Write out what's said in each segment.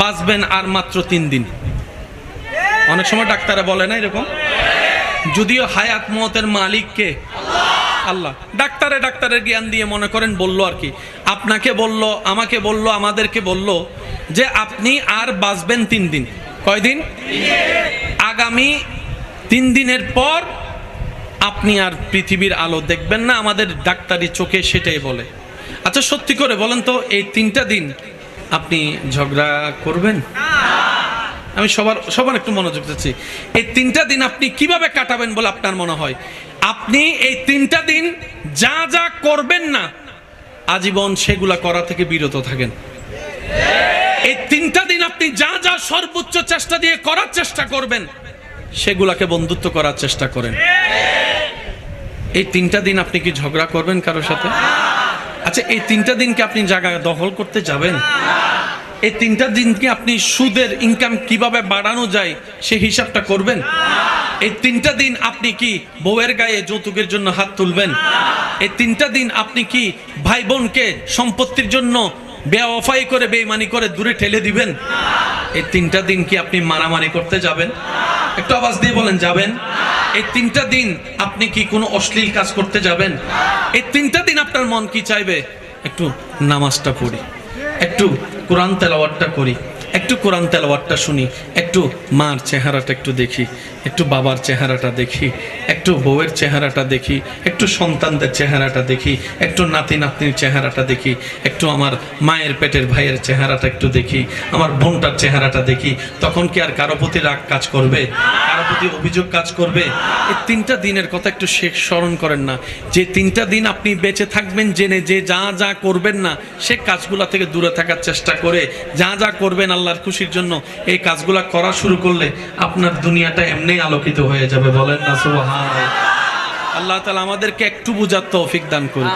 বাঁচবেন আর মাত্র তিন দিন। অনেক সময় ডাক্তাররা বলে না এরকম? যদিও হায়াত মতের মালিককে আল্লাহ ডাক্তারে ডাক্তারের জ্ঞান দিয়ে মনে করেন বলল আর কি। আপনাকে বলল, আমাকে বলল, আমাদেরকে বলল যে আপনি আর বাঁচবেন তিন দিন। কয়দিন আগামী তিন দিনের পর আপনি আর পৃথিবীর আলো দেখবেন না, আমাদের ডাক্তারি চোখে সেটাই বলে। আচ্ছা সত্যি করে বলেন তো, এই তিনটা দিন আপনি ঝগড়া করবেন? আমি সবার সবার একটু মনোযোগ দিচ্ছি। এই তিনটা দিন আপনি কীভাবে কাটাবেন বলে আপনার মনে হয়? আপনি এই তিনটা দিন যা যা করবেন না, আজীবন সেগুলা করা থেকে বিরত থাকেন। এই তিনটা দিন আপনি যা যা সর্বোচ্চ চেষ্টা দিয়ে করার চেষ্টা করবেন, সেগুলাকে বন্ধুত্ব করার চেষ্টা করেন। এই তিনটা দিন আপনি কি ঝগড়া করবেন কারোর সাথে? আচ্ছা এই তিনটা দিন কি আপনি জায়গা দখল করতে যাবেন? এই তিনটা দিন কি আপনি সুদের ইনকাম কীভাবে বাড়ানো যায় সে হিসাবটা করবেন? এই তিনটা দিন আপনি কি বউয়ের গায়ে যৌতুকের জন্য হাত তুলবেন? এই তিনটা দিন আপনি কি ভাই বোনকে সম্পত্তির জন্য বেওয়াফাই করে, বেইমানি করে দূরে ঠেলে দিবেন? এই তিনটা দিন কি আপনি মারামারি করতে যাবেন? একটু আওয়াজ দিয়ে বলেন, যাবেন? এই তিনটা দিন আপনি কি কোনো অশ্লীল কাজ করতে যাবেন? এই তিনটা দিন আপনার মন কি চাইবে? একটু নামাজটা পড়ি। একটু কোরআন তেলাওয়াতটা করি। একটু কোরআন তেলাওয়াতটা শুনি, একটু মার চেহারাটা একটু দেখি, একটু বাবার চেহারাটা দেখি, একটু বউয়ের চেহারাটা দেখি, একটু সন্তানদের চেহারাটা দেখি, একটু নাতি নাতনির চেহারাটা দেখি, একটু আমার মায়ের পেটের ভাইয়ের চেহারাটা একটু দেখি, আমার বোনটার চেহারাটা দেখি, তখন কি আর কারও প্রতি রাগ কাজ করবে? কারও প্রতি অভিযোগ কাজ করবে? এই তিনটা দিনের কথা একটু শেখ স্মরণ করেন না। যে তিনটা দিন আপনি বেঁচে থাকবেন, জেনে যে যা যা করবেন না, সে কাজগুলা থেকে দূরে থাকার চেষ্টা করে, যা যা করবেন আল্লাহর খুশির জন্য এই কাজগুলা করা শুরু করলে আপনার দুনিয়াটা এমনি আলোকিত হয়ে যাবে। বলেন না সুবহান আল্লাহ তালা আমাদেরকে একটু বুঝার তৌফিক দান করুন।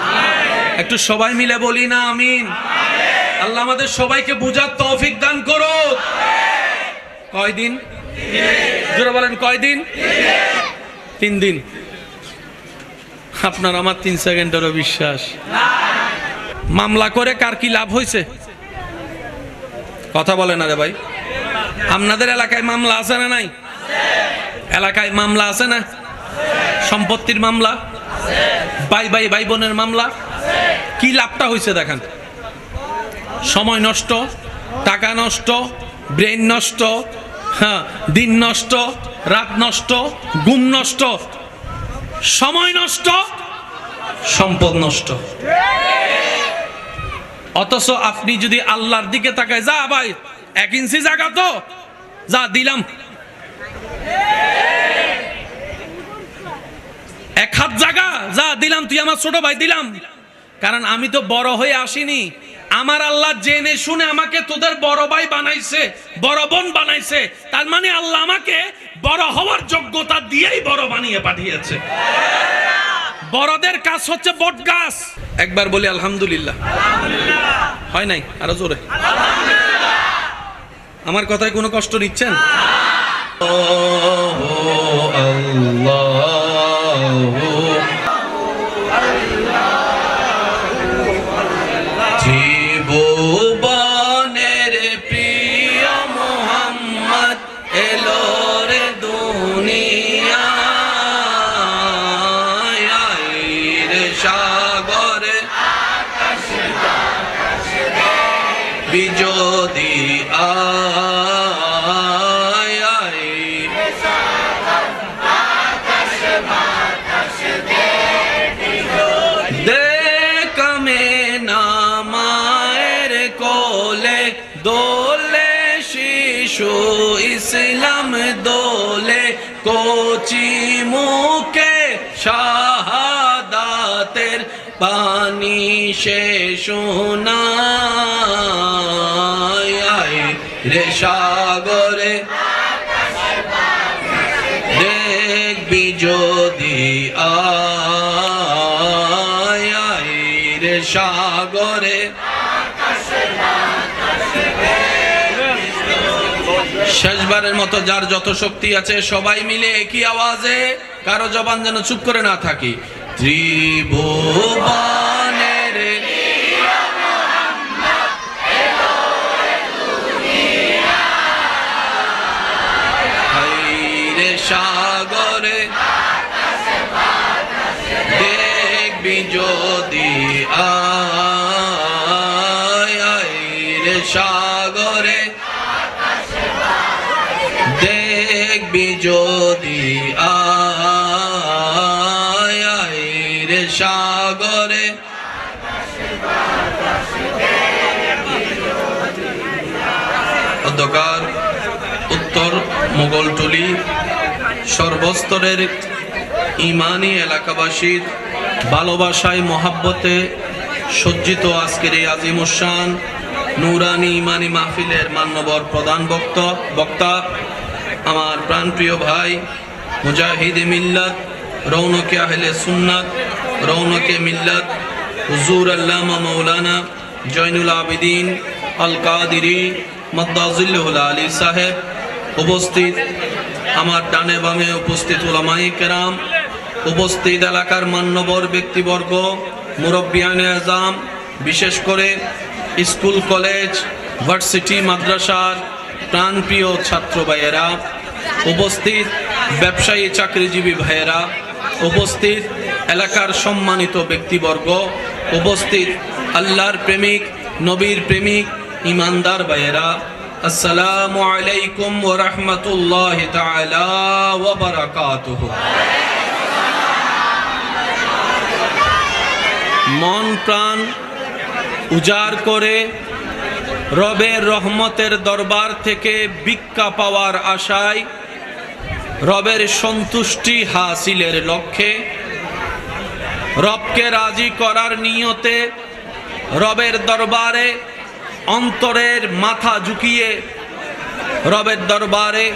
একটু সবাই মিলে বলি না আমিন। আল্লাহ আমাদের সবাইকে বুঝার তৌফিক দান করুক কয়দিন? জোরে বলেন কয়দিন? তিন দিন। আপনার আমার তিন সেকেন্ডেরও বিশ্বাস। মামলা করে কার কি লাভ হয়েছে কথা বলে না রে ভাই। আপনাদের এলাকায় মামলা আছে না নাই? এলাকায় মামলা আছে না? সম্পত্তির মামলা? ভাই ভাই ভাই বোনের মামলা? কি লাভটা হয়েছে দেখেন? সময় নষ্ট, টাকা নষ্ট, ব্রেন নষ্ট হ্যাঁ দিন নষ্ট, রাত নষ্ট, ঘুম নষ্ট, সময় নষ্ট, সম্পদ নষ্ট। অথচ আপনি যদি আল্লাহর দিকে তাকায়, যা ভাই, এক ইঞ্চি জায়গা তো, যা দিলাম। এক হাত জায়গা, যা দিলাম, তুই আমার ছোট ভাই দিলাম। কারণ আমি তো বড় হয়ে আসিনি। আমার আল্লাহ জেনে শুনে আমাকে তোদের বড় ভাই বানাইছে, বড় বোন বানাইছে। তার মানে আল্লাহ আমাকে বড় হওয়ার যোগ্যতা দিয়েই বড় বানিয়ে পাঠিয়েছে। বড়দের কাজ হচ্ছে বট গাছ। একবার বলি আলহামদুলিল্লাহ। হয় নাই? আরও জোরে। আমার কথায় কোনো কষ্ট নিচ্ছেন? জীবনের মুখে শাহাদাতের পানি সে শোনায়। রে সাগরে। দেখবি যদি আয় রে সাগরে। শেষবারের মতো যার যত শক্তি আছে, সবাই মিলে একই আওয়াজে কারও জবান যেন চুপ করে না থাকি। ত্রিভুবনের সাগরে। অন্ধকার, উত্তর মোগলটুলি সর্বস্তরের ইমানি এলাকাবাসীর ভালোবাসায়, মহাব্বতে সজ্জিত আজকের এই আজিমুসান নুরানি ইমানি মাহফিলের মান্যবর প্রধান বক্ত, বক্তা, আমার প্রাণপ্রিয় ভাই মুজাহিদ মিল্লাত, রৌনকে আহলে সুন্নাত রৌনকে মিল্লাত। হুজুর আল্লামা মৌলানা জৈনুল আবিদিন আল কাদিরি মদ্দাজুল্লাহুল আলী সাহেব উপস্থিত। আমার ডানে বামে উপস্থিত ওলামাই কেরাম, উপস্থিত এলাকার মান্যবর ব্যক্তিবর্গ মুরব্বিয়ানে আজাম বিশেষ করে স্কুল, কলেজ, ভার্সিটি, মাদ্রাসার প্রাণপ্রিয় ছাত্র ভাইয়েরা, উপস্থিত ব্যবসায়ী চাকরিজীবী ভাইয়েরা, উপস্থিত এলাকার সম্মানিত ব্যক্তিবর্গ, উপস্থিত আল্লাহর প্রেমিক, নবীর প্রেমিক, ইমানদার ভাইয়েরা, আসসালামু আলাইকুম ওয়া রাহমাতুল্লাহি তাআলা ওয়া বারাকাতুহু। মন প্রাণ উজাড় করে রবের রহমতের দরবার থেকে ভিক্ষা পাওয়ার আশায় রবের সন্তুষ্টি হাসিলের লক্ষ্যে রবকে রাজি করার নিয়তে রবের দরবারে অন্তরের মাথা ঝুঁকিয়ে রবের দরবারে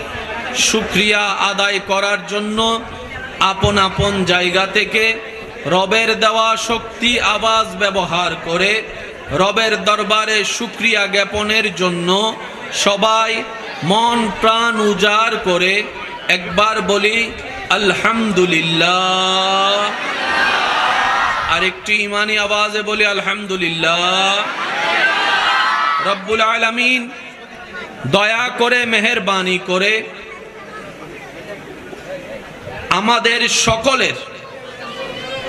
শুক্রিয়া আদায় করার জন্য আপন আপন জায়গা থেকে রবের দেওয়া শক্তি আওয়াজ ব্যবহার করে রবের দরবারে শুক্রিয়া জ্ঞাপনের জন্য সবাই মন প্রাণ উজাড় করে একবার বলি, আলহামদুলিল্লাহ। আর একটি ইমানি আওয়াজে বলি, আলহামদুলিল্লাহ। রব্বুল আলামিন দয়া করে, মেহেরবানি করে আমাদের সকলের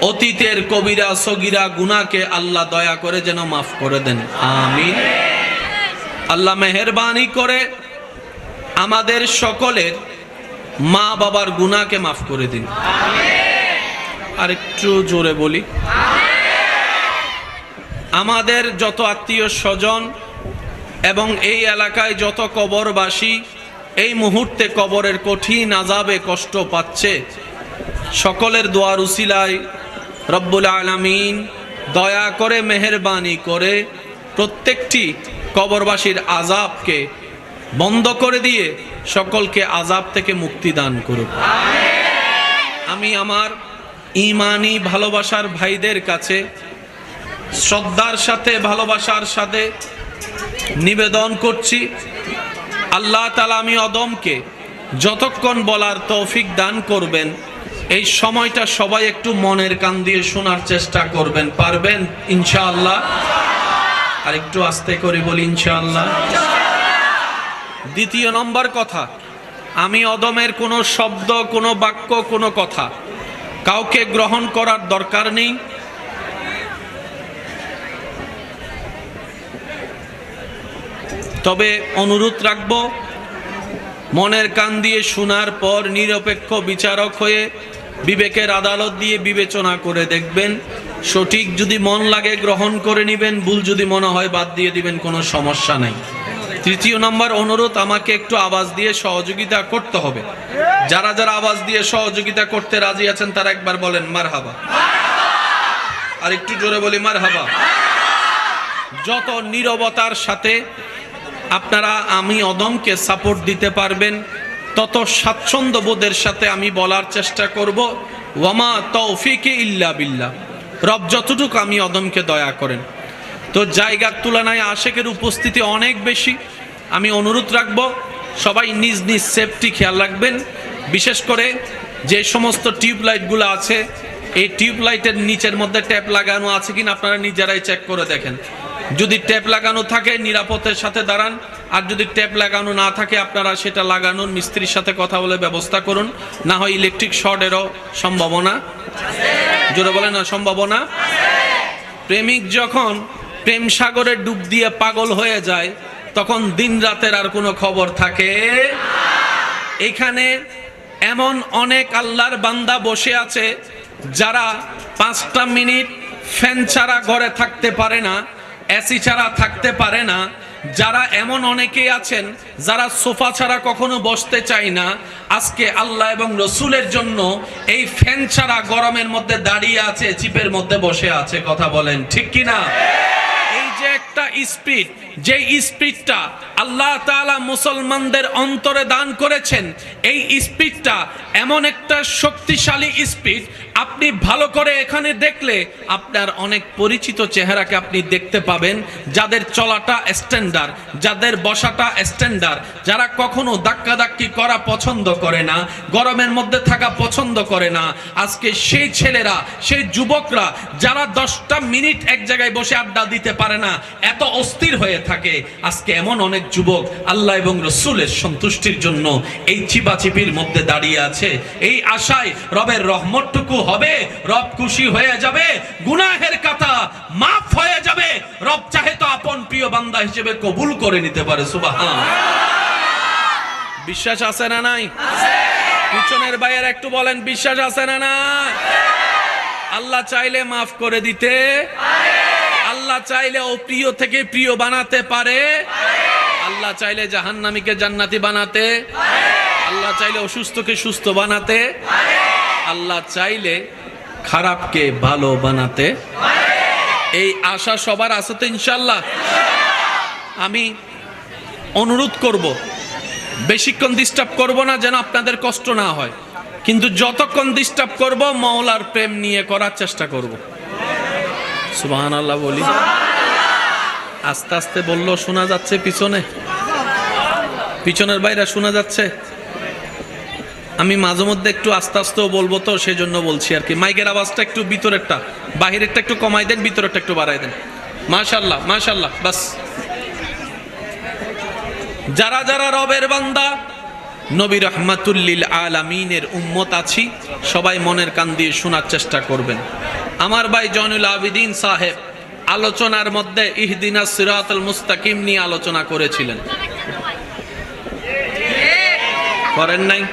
অতীতের কবিরা, সগিরা গুনাকে আল্লাহ দয়া করে যেন মাফ করে দেন। আমিন। আল্লাহ মেহেরবানি করে আমাদের সকলের মা বাবার গুনাকে মাফ করে দিন। আর একটু জোরে বলি। আমাদের যত আত্মীয় স্বজন এবং এই এলাকায় যত কবরবাসী, এই মুহূর্তে কবরের কঠিন আজাবে কষ্ট পাচ্ছে। সকলের দোয়ার উসিলায় রব্বুল আলামিন দয়া করে, মেহেরবানি করে প্রত্যেকটি কবরবাসীর আজাবকে বন্ধ করে দিয়ে সকলকে আজাব থেকে মুক্তি দান করুক। আমি আমার ইমানি ভালোবাসার ভাইদের কাছে, শ্রদ্ধার সাথে, ভালোবাসার সাথে নিবেদন করছি। আল্লাহ তালা আমি অদমকে যতক্ষণ বলার তৌফিক দান করবেন, এই সময়টা সবাই একটু মনের কান দিয়ে শোনার চেষ্টা করবেন। পারবেন? ইনশাআল্লাহ। আর একটু আস্তে করে বলি, ইনশাআল্লাহ। দ্বিতীয় নম্বর কথা, আমি অদমের কোনো শব্দ, কোনো বাক্য, কোনো কথা কাউকে গ্রহণ করার দরকার নেই। তবে অনুরোধ রাখব, মনের কান দিয়ে শোনার পর নিরপেক্ষ বিচারক হয়ে বিবেকের আদালত দিয়ে বিবেচনা করে দেখবেন, সঠিক যদি মন লাগে গ্রহণ করে নেবেন, ভুল যদি মনে হয় বাদ দিয়ে দিবেন, কোনো সমস্যা নাই। তৃতীয় নম্বর অনুরোধ, আমাকে একটু আওয়াজ দিয়ে সহযোগিতা করতে হবে। যারা যারা আওয়াজ দিয়ে সহযোগিতা করতে রাজি আছেন, তারা একবার বলেন মার হাবা আর একটু জোরে বলি মার হাবা যত নীরবতার সাথে আপনারা আমি অদমকে সাপোর্ট দিতে পারবেন, তত স্বাচ্ছন্দ্য বোধের সাথে আমি বলার চেষ্টা করব ওয়ামা তৌফিকে ইল্লা বিল্লাহ। রব যতটুকু আমি অদমকে দয়া করেন। তো জায়গার তুলনায় আশেকের উপস্থিতি অনেক বেশি। আমি অনুরোধ রাখব, সবাই নিজ নিজ সেফটি খেয়াল রাখবেন। বিশেষ করে যে সমস্ত টিউবলাইটগুলো আছে, এই টিউবলাইটের নিচের মধ্যে ট্যাপ লাগানো আছে কিনা আপনারা নিজেরাই চেক করে দেখেন। যদি ট্যাপ লাগানো থাকে, নিরাপত্তার সাথে দাঁড়ান। আর যদি ট্যাপ লাগানো না থাকে, আপনারা সেটা লাগানোর মিস্ত্রির সাথে কথা বলে ব্যবস্থা করুন। না হয় ইলেকট্রিক শর্টেরও সম্ভাবনা। জোরে বলে না, সম্ভাবনা? প্রেমিক যখন প্রেম সাগরে ডুব দিয়ে পাগল হয়ে যায়, তখন দিন রাতের আর কোনো খবর থাকে? এখানে এমন অনেক আল্লাহর বান্দা বসে আছে, যারা পাঁচটা মিনিট ফ্যান ছাড়া ঘরে থাকতে পারে না, এসি ছাড়া থাকতে পারে না যারা এমন অনেকেই আছেন, যারা সোফা ছাড়া কখনো বসতে চায় না, আজকে আল্লাহ এবং রসুলের জন্য এই ফ্যান ছাড়া গরমের মধ্যে দাঁড়িয়ে আছে চিপের মধ্যে বসে আছে, কথা বলেন, ঠিক কিনা? এই যে একটা স্পিড যে স্পিডটা আল্লাহ তাআলা মুসলমানদের অন্তরে দান করেছেন, এই স্পিডটা এমন একটা শক্তিশালী স্পিড, আপনি ভালো করে এখানে দেখলে আপনার অনেক পরিচিত চেহারাকে আপনি দেখতে পাবেন, যাদের চলাটা স্ট্যান্ডার্ড যাদের বসাটা স্ট্যান্ডার্ড যারা কখনো ধাক্কাধাক্কি করা পছন্দ করে না, গরমের মধ্যে থাকা পছন্দ করে না। আজকে সেই ছেলেরা, সেই যুবকরা, যারা দশটা মিনিট এক জায়গায় বসে আড্ডা দিতে পারে না এত অস্থির হয়ে থাকে। আজকে এমন অনেক যুবক আল্লাহ এবং রসুলের সন্তুষ্টির জন্য এই চিপাচিপির মধ্যে দাঁড়িয়ে আছে। এই আশায় রবের রহমতটুকু হবে, রব খুশি হয়ে যাবে, গুনাহের কথা মাফ হয়ে যাবে, রব চাহে তো আপন প্রিয় বান্দা হিসেবে কবুল করে নিতে পারে, সুবাহান। বিশ্বাস আছে না নাই? পিছনের বাইরে একটু বলেন, বিশ্বাস আছে না না আল্লাহ চাইলে মাফ করে দিতে আল্লাহ চাইলে ও প্রিয় থেকে প্রিয় বানাতে পারে। আল্লাহ চাইলে জাহান্নামীকে জান্নাতি বানাতে আল্লাহ চাইলে অসুস্থকে সুস্থ বানাতে আল্লাহ চাইলে খারাপকে ভালো বানাতে এই আশা সবার আছে তো ইনশাল্লাহ আমি অনুরোধ করব, বেশিক্ষণ ডিস্টার্ব করব না যেন আপনাদের কষ্ট না হয়। কিন্তু যতক্ষণ ডিস্টার্ব করব মৌলার প্রেম নিয়ে করার চেষ্টা করব। সুবাহান আল্লাহ বলি। আস্তে আস্তে বলল, শোনা যাচ্ছে পিছনে। পিছনের বাইরে শোনা যাচ্ছে। আমি মাঝে মধ্যে একটু আস্তে আস্তেও বলব তো সেই জন্য বলছি আর কি। মাইকের আওয়াজটা একটু ভিতরেরটা, বাহিরেরটা একটু কমাই দেন, ভিতরেরটা একটু বাড়াই দেন। মাশাল্লাহ মাশাল্লাহ বাস। যারা যারা রবের বান্দা নবী রহমাতুল্লিল আলামিনের উম্মত আছি, সবাই মনের কান দিয়ে শোনার চেষ্টা করবেন। আমার ভাই জয়নুল আবিদিন সাহেব আলোচনার মধ্যে ইহদিনা সিরাতুল মুস্তাকিম নিয়ে আলোচনা করেছিলেন। করেন নাই?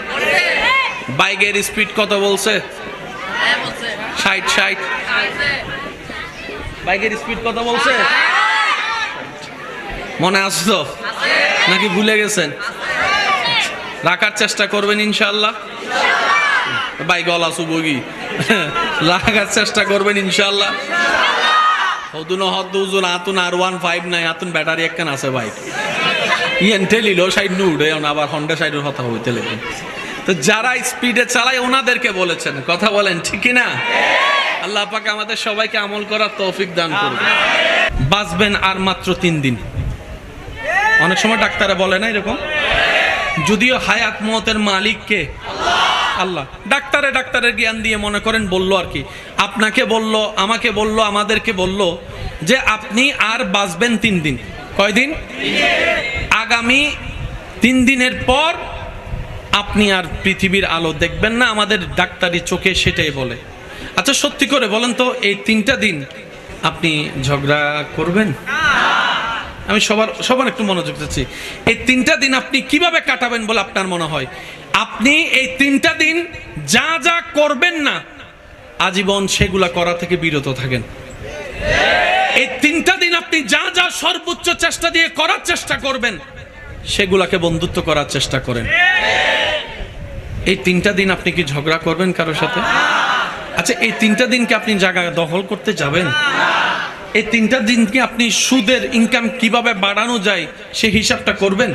বাইকের স্পিড কত বলছে? ষাট ষাট। বাইকের স্পিড কত বলছে? মনে আছে তো? নাকি ভুলে গেছেন? রাখার চেষ্টা করবেন ইনশাল্লাহ ভাই, গলা সুবগি রাখার চেষ্টা করবেন ইনশাল্লাহ হদুন হদ দুজন, আতুন আর ওয়ান ফাইভ নাই, আতুন ব্যাটারি একখান আছে বাইক ইয়েন ঠেলিল সাইড নু উঠে আবার হন্ডা সাইডের কথা হইতে লেগে তো যারা স্পিডে চালায়, ওনাদেরকে বলেছেন, কথা বলেন, ঠিক না আল্লাহ পাকে আমাদের সবাইকে আমল করার তৌফিক দান করবে বাঁচবেন আর মাত্র তিন দিন। অনেক সময় ডাক্তারে বলে না এরকম? যদিও হায়াত মতের মালিককে আল্লাহ ডাক্তারে ডাক্তারের জ্ঞান দিয়ে মনে করেন বলল আর কি, আপনাকে বলল, আমাকে বলল, আমাদেরকে বলল যে আপনি আর বাঁচবেন তিন দিন। কয়দিন? আগামী তিন দিনের পর আপনি আর পৃথিবীর আলো দেখবেন না, আমাদের ডাক্তারি চোখে সেটাই বলে। আচ্ছা সত্যি করে বলেন তো, এই তিনটা দিন আপনি ঝগড়া করবেন? আমি সবার সবার একটু মনোযোগ দিচ্ছি। এই তিনটা দিন আপনি কীভাবে কাটাবেন বলে আপনার মনে হয়? আপনি এই তিনটা দিন যা যা করবেন না, আজীবন সেগুলা করা থেকে বিরত থাকেন। এই তিনটা দিন আপনি যা যা সর্বোচ্চ চেষ্টা দিয়ে করার চেষ্টা করবেন, সেগুলাকে বন্ধুত্ব করার চেষ্টা করেন। এই তিনটা দিন আপনি কি ঝগড়া করবেন কারোর সাথে? আচ্ছা এই তিনটা দিনকে আপনি জায়গা দখল করতে যাবেন? এই তিনটা দিনকে আপনি সুদের ইনকাম কীভাবে বাড়ানো যায় সে হিসাবটা করবেন?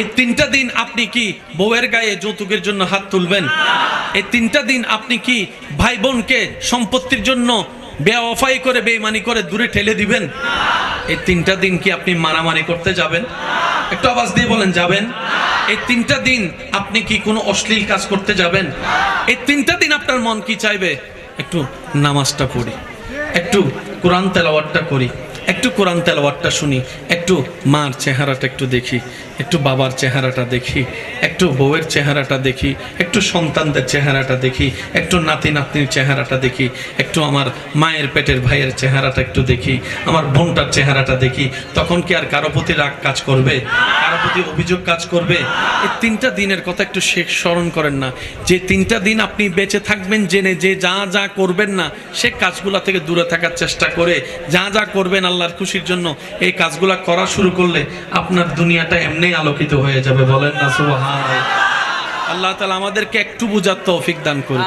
এই তিনটা দিন আপনি কি বউয়ের গায়ে যৌতুকের জন্য হাত তুলবেন? এই তিনটা দিন আপনি কি ভাই বোনকে সম্পত্তির জন্য বেওয়াফাই করে, বেইমানি করে দূরে ঠেলে দিবেন? এই তিনটা দিন কি আপনি মারামারি করতে যাবেন? একটু আওয়াজ দিয়ে বলেন, যাবেন? এই তিনটা দিন আপনি কি কোনো অশ্লীল কাজ করতে যাবেন? এই তিনটা দিন আপনার মন কি চাইবে? একটু নামাজটা পড়ি। একটু কোরআন তেলাওয়াতটা করি একটু কোরআন তেলাওয়ারটা শুনি একটু মার চেহারাটা একটু দেখি। একটু বাবার চেহারাটা দেখি, একটু বউয়ের চেহারাটা দেখি, একটু সন্তানদের চেহারাটা দেখি, একটু নাতি নাতনির চেহারাটা দেখি, একটু আমার মায়ের পেটের ভাইয়ের চেহারাটা একটু দেখি, আমার বোনটার চেহারাটা দেখি, তখন কি আর কারও প্রতি রাগ কাজ করবে? কারও প্রতি অভিযোগ কাজ করবে? এই তিনটা দিনের কথা একটু শেখ স্মরণ করেন না। যে তিনটা দিন আপনি বেঁচে থাকবেন, জেনে যে যা যা করবেন না, সে কাজগুলা থেকে দূরে থাকার চেষ্টা করে, যা যা করবেন আল্লাহর খুশির জন্য, এই কাজগুলা করা শুরু করলে আপনার দুনিয়াটা এমনি আলোকিত হয়ে যাবে বলেন না সুবহান আল্লাহ তালা আমাদেরকে একটু বুঝার তৌফিক দান করুন।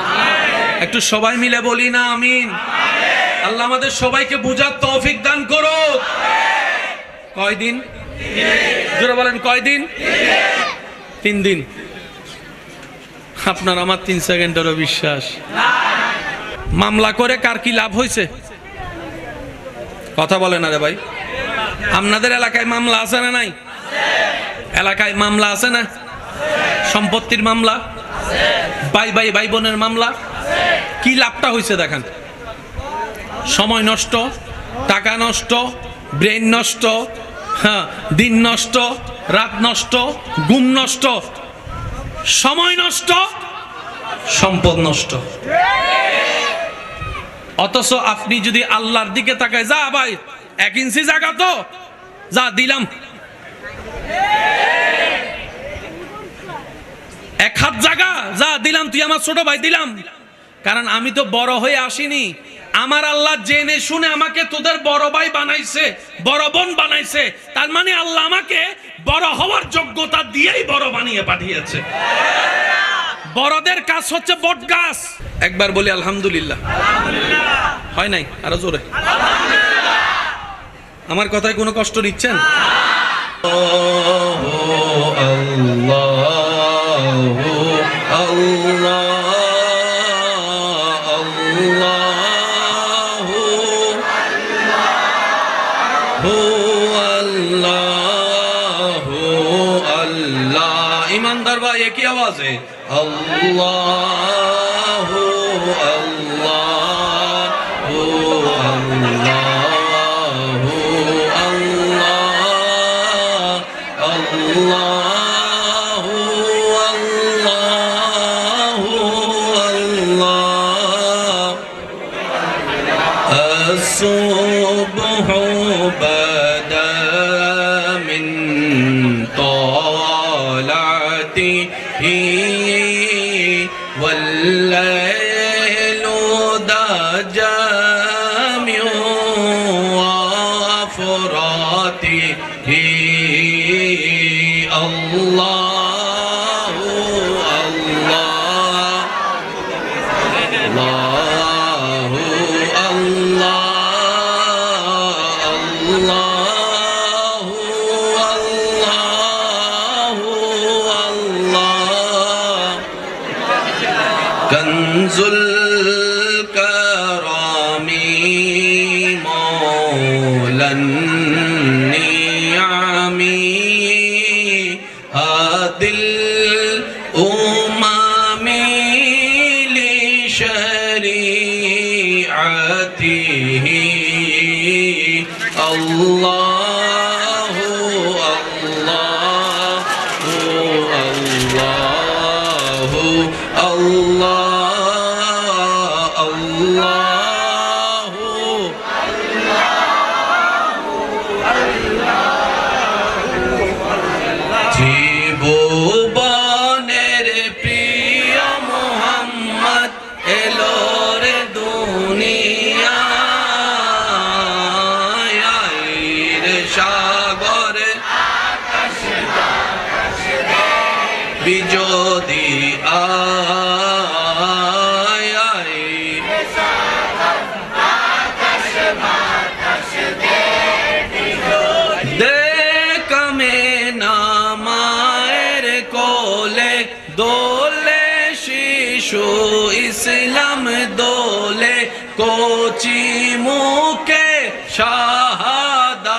একটু সবাই মিলে বলি না আমিন। আল্লাহ আমাদের সবাইকে বুঝার তৌফিক দান করুক। কয়দিন? জোরে বলেন কয়দিন? তিন দিন। আপনার আমার তিন সেকেন্ডেরও বিশ্বাস। মামলা করে কার কি লাভ হয়েছে কথা বলে না রে ভাই। আপনাদের এলাকায় মামলা আছে না নাই? এলাকায় মামলা আছে না? সম্পত্তির মামলা? ভাই ভাই ভাই বোনের মামলা? কি লাভটা হয়েছে দেখেন? সময় নষ্ট, টাকা নষ্ট ব্রেন নষ্ট হ্যাঁ দিন নষ্ট, রাত নষ্ট, ঘুম নষ্ট, সময় নষ্ট, সম্পদ নষ্ট। অথচ আপনি যদি আল্লাহর দিকে তাকায়, যা ভাই, এক ইঞ্চি জায়গা তো, যা দিলাম। এক হাত জায়গা যা দিলাম, তুই আমার ছোট ভাই দিলাম। কারণ আমি তো বড় হয়ে আসিনি। আমার আল্লাহ জেনে শুনে আমাকে তোদের বড় ভাই বানাইছে, বড় বোন বানাইছে। তার মানে আল্লাহ আমাকে বড় হওয়ার যোগ্যতা দিয়েই বড় বানিয়ে পাঠিয়েছে। বড়দের কাজ হচ্ছে বট গাছ। একবার বলি আলহামদুলিল্লাহ। হয় নাই? আরও জোরে। আমার কথায় কোনো কষ্ট নিচ্ছেন আল্লাহ। আছে। আল্লাহ। ہی اللہ Allah. মুখে শাহাদাতের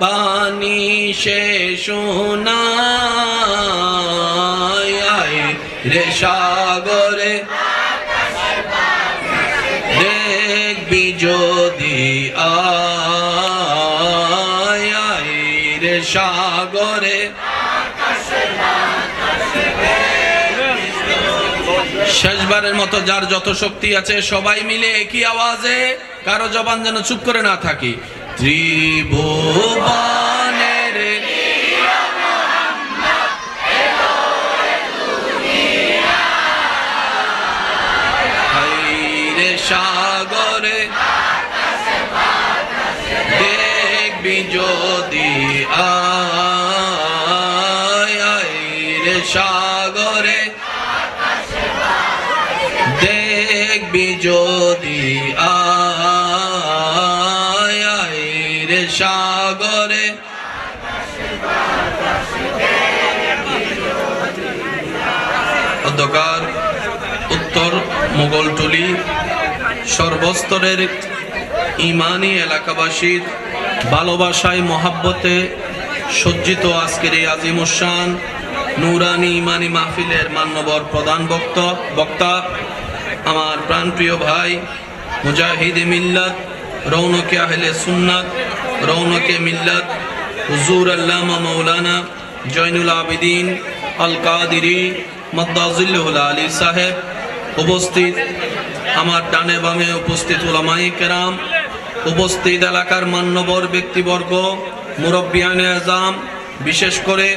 পানি সে শোনায়। রে সাগরে শেষবারের মতো যার যত শক্তি আছে, সবাই মিলে একই আওয়াজে কারও জবান যেন চুপ করে না থাকি। ত্রিভুবনের সাগরে। অন্ধকার, উত্তর মোগলটুলি সর্বস্তরের ইমানি এলাকাবাসীর ভালোবাসায়, মহাব্বতে সজ্জিত আজকের এই আজিমুসান নুরানি ইমানি মাহফিলের মান্যবর প্রধান বক্ত, বক্তা, আমার প্রাণপ্রিয় ভাই মুজাহিদে মিল্লাত রৌনকে আহলে সুন্নাত, রৌনকে মিল্লাত, হুজুর আল্লামা মৌলানা জয়নুল আবিদিন আল কাদিরি মদ্দাজুল্লাহুল আলী সাহেব উপস্থিত, আমার ডানে বামে উপস্থিত ওলামাই কেরাম, উপস্থিত এলাকার মান্যবর ব্যক্তিবর্গ মুরব্বিয়ানে আজাম বিশেষ করে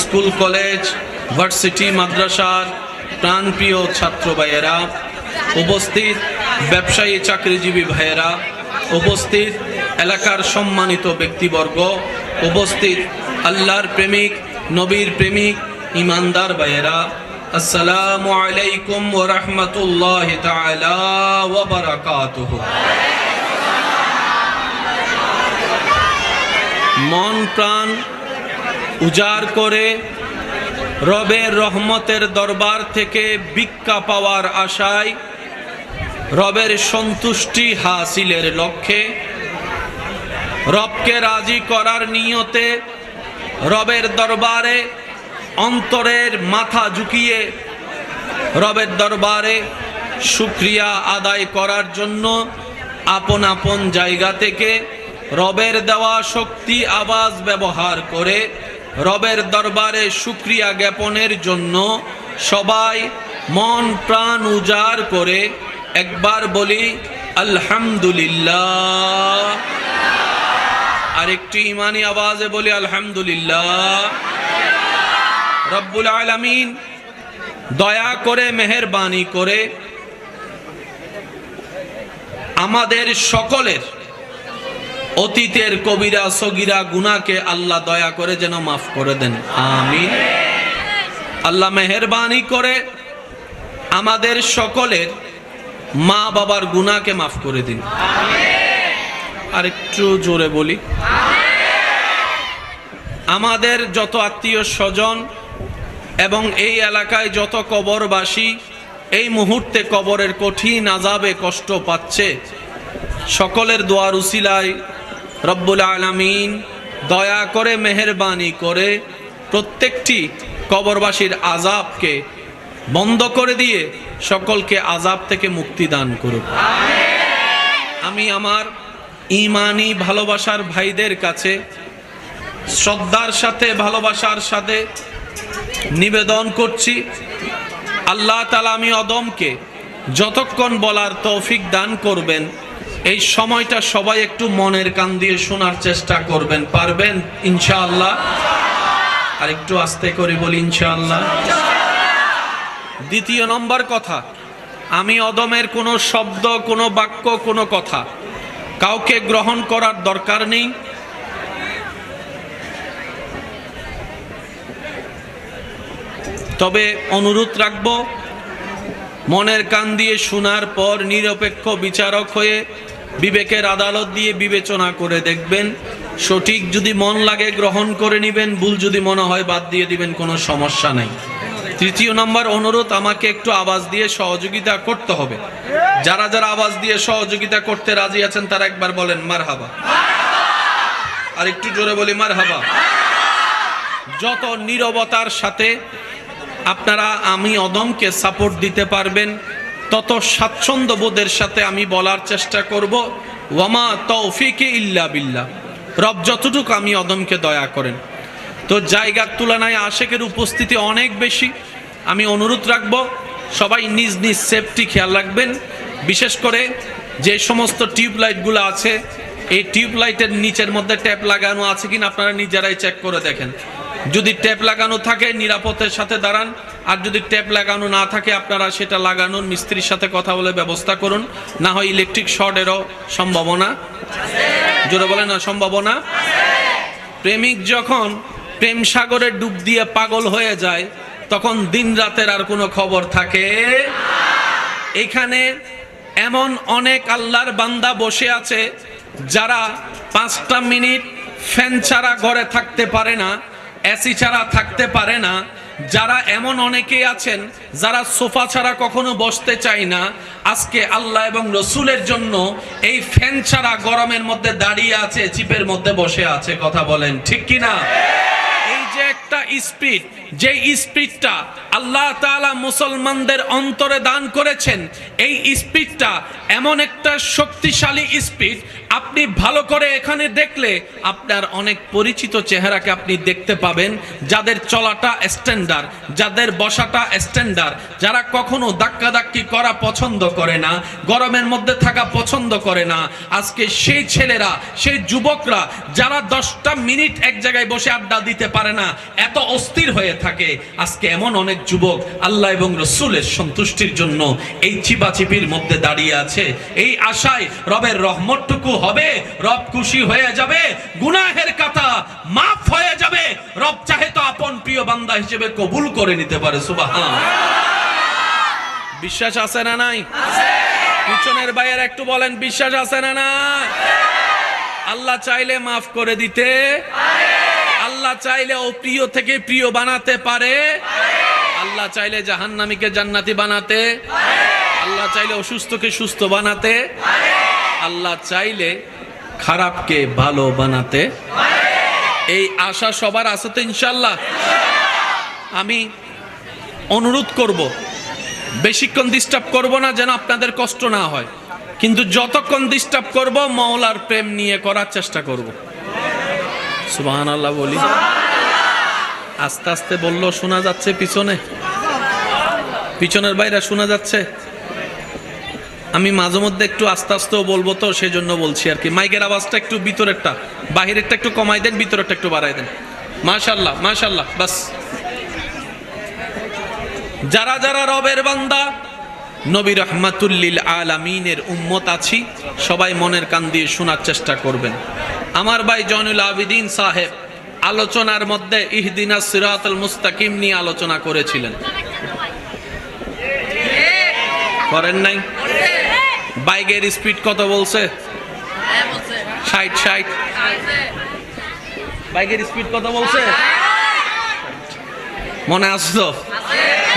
স্কুল, কলেজ, ভার্সিটি, মাদ্রাসার প্রাণপ্রিয় ছাত্র ভাইয়েরা, উপস্থিত ব্যবসায়ী চাকরিজীবী ভাইয়েরা উপস্থিত এলাকার সম্মানিত ব্যক্তিবর্গ, উপস্থিত আল্লাহর প্রেমিক, নবীর প্রেমিক, ইমানদার ভাইয়েরা, আসসালামু আলাইকুম ওয়া রাহমাতুল্লাহি বারাকাতুহু। মন প্রাণ উজাড় করে রবের রহমতের দরবার থেকে ভিক্ষা পাওয়ার আশায় রবের সন্তুষ্টি হাসিলের লক্ষ্যে। রবকে রাজি করার নিয়তে রবের দরবারে অন্তরের মাথা ঝুঁকিয়ে রবের দরবারে শুক্রিয়া আদায় করার জন্য আপন আপন জায়গা থেকে রবের দেওয়া শক্তি আওয়াজ ব্যবহার করে রবের দরবারে শুক্রিয়া জ্ঞাপনের জন্য সবাই মন প্রাণ উজাড় করে একবার বলি, আলহামদুলিল্লাহ। আরেকটি ইমানি আওয়াজে বলি, আলহামদুলিল্লাহ। রব্বুল আলামিন দয়া করে, মেহেরবানি করে আমাদের সকলের অতীতের কবিরা, সগিরা গুনাকে আল্লাহ দয়া করে যেন মাফ করে দেন। আমিন। আল্লাহ মেহেরবানি করে আমাদের সকলের মা বাবার গুনাকে মাফ করে দিন। আর একটু জোরে বলি। আমাদের যত আত্মীয় স্বজন এবং এই এলাকায় যত কবরবাসী, এই মুহূর্তে কবরের কঠিন আজাবে কষ্ট পাচ্ছে। সকলের দোয়ার উসিলায় রব্বুল আলামিন দয়া করে মেহেরবানি করে প্রত্যেকটি কবরবাসীর আজাবকে বন্ধ করে দিয়ে সকলকে আজাব থেকে মুক্তি দান করুক। আমি আমার ইমানি ভালোবাসার ভাইদের কাছে, শ্রদ্ধার সাথে, ভালোবাসার সাথে নিবেদন করছি। আল্লাহ তালা আমি অদমকে যতক্ষণ বলার তৌফিক দান করবেন, এই সময়টা সবাই একটু মনের কান দিয়ে শোনার চেষ্টা করবেন, পারবেন? ইনশাআল্লাহ। আর একটু আস্তে করে বলি, ইনশাআল্লাহ। দ্বিতীয় নম্বর কথা, আমি অদমের কোনো শব্দ, কোনো বাক্য, কোনো কথা কাউকে গ্রহণ করার দরকার নেই। তবে অনুরোধ রাখব, মনের কান দিয়ে শোনার পর নিরপেক্ষ বিচারক হয়ে বিবেকের আদালত দিয়ে বিবেচনা করে দেখবেন, সঠিক যদি মন লাগে গ্রহণ করে নেবেন, ভুল যদি মনে হয় বাদ দিয়ে দিবেন, কোনো সমস্যা নাই। তৃতীয় নম্বর অনুরোধ, আমাকে একটু আওয়াজ দিয়ে সহযোগিতা করতে হবে। যারা যারা আওয়াজ দিয়ে সহযোগিতা করতে রাজি আছেন, তারা একবার বলেন মার হাবা আর একটু জোরে বলি মার হাবা যত নীরবতার সাথে আপনারা আমি অদমকে সাপোর্ট দিতে পারবেন, তত স্বাচ্ছন্দ্য বোধের সাথে আমি বলার চেষ্টা করব, ওয়ামা তৌফিকে ইল্লা বিল্লাহ। রব যতটুকু আমি অদমকে দয়া করেন। তো জায়গার তুলনায় আশেকের উপস্থিতি অনেক বেশি। আমি অনুরোধ রাখব, সবাই নিজ নিজ সেফটি খেয়াল রাখবেন। বিশেষ করে যে সমস্ত টিউবলাইটগুলো আছে, এই টিউবলাইটের নিচের মধ্যে ট্যাপ লাগানো আছে কিনা আপনারা নিজেরাই চেক করে দেখেন। যদি ট্যাপ লাগানো থাকে, নিরাপত্তার সাথে দাঁড়ান। আর যদি ট্যাপ লাগানো না থাকে, আপনারা সেটা লাগানোর মিস্ত্রির সাথে কথা বলে ব্যবস্থা করুন। না হয় ইলেকট্রিক শর্টেরও সম্ভাবনা। জোরে বলে না, সম্ভাবনা? প্রেমিক যখন প্রেম সাগরে ডুব দিয়ে পাগল হয়ে যায় তখন দিন রাতের আর কোনো খবর থাকে? এখানে এমন অনেক আল্লাহর বান্দা বসে আছে, যারা পাঁচটা মিনিট ফ্যান ছাড়া ঘরে থাকতে পারে না, এসি ছাড়া থাকতে পারে না, যারা এমন অনেকেই আছেন, যারা সোফা ছাড়া কখনো বসতে চায় না, আজকে আল্লাহ এবং রসুলের জন্য এই ফ্যান ছাড়া গরমের মধ্যে দাঁড়িয়ে আছে চিপের মধ্যে বসে আছে, কথা বলেন, ঠিক কি না এই যে একটা স্পিড, যে স্পিডটা আল্লাহ তাআলা মুসলমানদের অন্তরে দান করেছেন, এই স্পিডটা এমন একটা শক্তিশালী স্পিড আপনি ভালো করে এখানে দেখলে আপনার অনেক পরিচিত চেহারাকে আপনি দেখতে পাবেন। যাদের চলাটা স্ট্যান্ডার্ড যাদের বসাটা স্ট্যান্ডার্ড যারা কখনো ধাক্কি করা পছন্দ করে না, গরমের মধ্যে থাকা পছন্দ করে না। আজকে সেই ছেলেরা, সেই যুবকরা, যারা দশটা মিনিট এক জায়গায় বসে আড্ডা দিতে পারে না, এত অস্থির হয়ে থাকে। আজকে এমন অনেক যুবক আল্লাহ এবং রসুলের সন্তুষ্টির জন্য এই চিপাচিপির মধ্যে দাঁড়িয়ে আছে। এই আশায় রবের রহমতটুকু হবে, রব খুশি হয়ে যাবে, গুনাহের কাতা মাফ হয়ে যাবে। রব চাহে তো আপন প্রিয় বান্দা হিসেবে কবুল করে নিতে পারে সুবাহান বিশ্বাস আছে না নাই? পিছনের বাইরে একটু বলেন, বিশ্বাস আছে না না আল্লাহ চাইলে মাফ করে দিতে আল্লাহ চাইলে ও প্রিয় থেকে প্রিয় বানাতে পারে। আল্লাহ চাইলে জাহান্নামীকে জান্নাতি বানাতে আল্লাহ চাইলে অসুস্থকে সুস্থ বানাতে আল্লাহ চাইলে খারাপকে ভালো বানাতে এই আশা সবার আছে তো ইনশাল্লাহ আমি অনুরোধ করব, বেশিক্ষণ ডিস্টার্ব করব না যেন আপনাদের কষ্ট না হয়। কিন্তু যতক্ষণ ডিস্টার্ব করব, মওলার প্রেম নিয়ে করার চেষ্টা করব। সুবাহান আল্লাহ বলি। আস্তে আস্তে বলল, শোনা যাচ্ছে পিছনে। পিছনের বাইরে শোনা যাচ্ছে। আমি মাঝে মধ্যে একটু আস্তে আস্তেও বলব তো সেই জন্য বলছি আর কি। মাইকের আওয়াজটা একটু ভিতরেরটা, বাহিরেরটা একটু কমাই দেন, ভিতরেরটা একটু বাড়াই দেন। মাশাল্লাহ মাশাল্লাহ বাস। যারা যারা রবের বান্দা, নবী রহমাতুল্লিল আলামিনের উম্মত আছি, সবাই মনের কান দিয়ে শোনার চেষ্টা করবেন। আমার ভাই জয়নুল আবিদিন সাহেব আলোচনার মধ্যে ইহদিনা সিরাতুল মুস্তাকিম নিয়ে আলোচনা করেছিলেন। করেন নাই? বাইকের স্পিড কত বলছে? ষাট ষাট। বাইকের স্পিড কত বলছে? মনে আছে তো?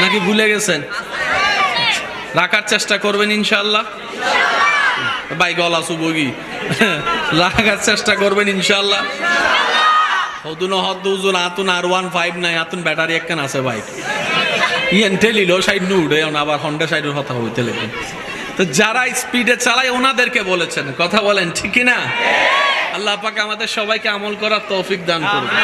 নাকি ভুলে গেছেন? রাখার চেষ্টা করবেন ইনশাল্লাহ বাইক গলা সুবগি। রাখার চেষ্টা করবেন ইনশাল্লাহ হদুন হদ উজুন আতুন আর ওয়ান ফাইভ নাই আতুন ব্যাটারি একখান আছে বাইক। ইয়েন ঠেলিল সাইড নু উঠে আবার হন্ডা সাইডের কথা হইতে লেগে তো যারা স্পিডে চালায় ওনাদেরকে বলেছেন, কথা বলেন ঠিকই না আল্লাহ পাক আমাদের সবাইকে আমল করার তৌফিক দান করবে